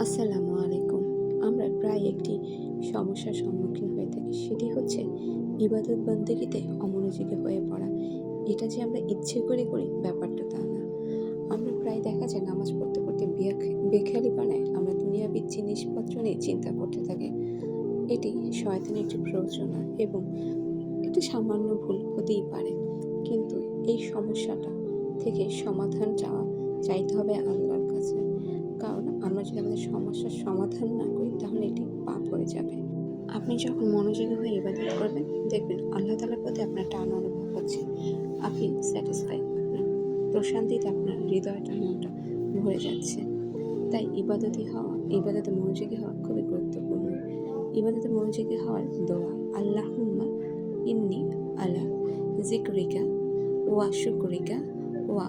আসসালামু আলাইকুম। আমরা প্রায় একটি সমস্যার সম্মুখীন হয়ে থাকি, সেটি হচ্ছে ইবাদত বন্দেগীতে অমনোযোগী হয়ে পড়া। এটা যে আমরা ইচ্ছে করে করি, ব্যাপারটা তা না। আমরা প্রায় দেখা যায় নামাজ পড়তে পড়তে বেখ- বেখেয়ালি বানায় আমরা দুনিয়াবিদ জিনিসপত্র নিয়ে চিন্তা করতে থাকি। এটি শয়তানের একটি প্ররোচনা এবং এটি সামান্য ভুল হতেই পারে। কিন্তু এই সমস্যাটা থেকে সমাধান চাওয়া চাইতে হবে আল্লাহর কাছে। কারণ আমরা যদি আমাদের সমস্যার সমাধান না করি, তাহলে এটি পাপ হয়ে যাবে। আপনি যখন মনোযোগী হয়ে ইবাদত করবেন, দেখবেন আল্লাহ তালার প্রতি আপনার টান অনুভব হচ্ছে। আপনি স্যাটিসফাই আপনার প্রশান্তিতে আপনার হৃদয়টা মনটা ভরে যাচ্ছে। তাই ইবাদতি হওয়া, ইবাদতে মনোযোগী হওয়া খুবই গুরুত্বপূর্ণ। ইবাদতে মনোযোগী হওয়ার দোয়া, আল্লাহুম্মা ইন্নি আলা জিকরিকা ওয়া শুকরিকা ওয়া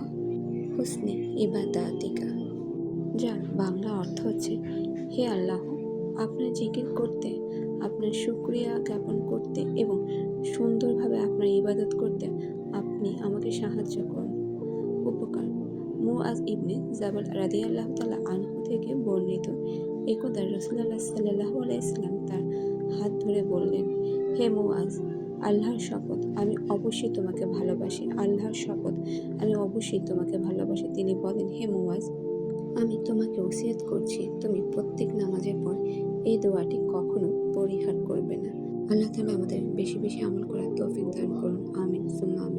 হুসনি ইবাদাতিকা। যার বাংলা অর্থ হচ্ছে, হে আল্লাহ, আপনার জিকির করতে, আপনার শুক্রিয়া জ্ঞাপন করতে এবং সুন্দরভাবে আপনার ইবাদত করতে আপনি আমাকে সাহায্য করুন। উপকার, মুআজ ইবনে জাবাল রাদি আল্লাহ তালা আনহু থেকে বর্ণিত। একদা রসুল্লাহ সাল্লাহ আলাইসলাম তার হাত ধরে বললেন, হে মুআজ, আল্লাহর শপথ আমি অবশ্যই তোমাকে ভালোবাসি, আল্লাহর শপথ আমি অবশ্যই তোমাকে ভালোবাসি। তিনি বলেন, হে মুআজ আমি তোমাকে ওসিয়ত করছি, তুমি প্রত্যেক নামাজের পর এই দোয়াটি কখনো পরিহার করবে না। আল্লাহ তালা আমাদের বেশি বেশি আমল করার তৌফিক দান করুন। আমিন, সুম্মা আমিন।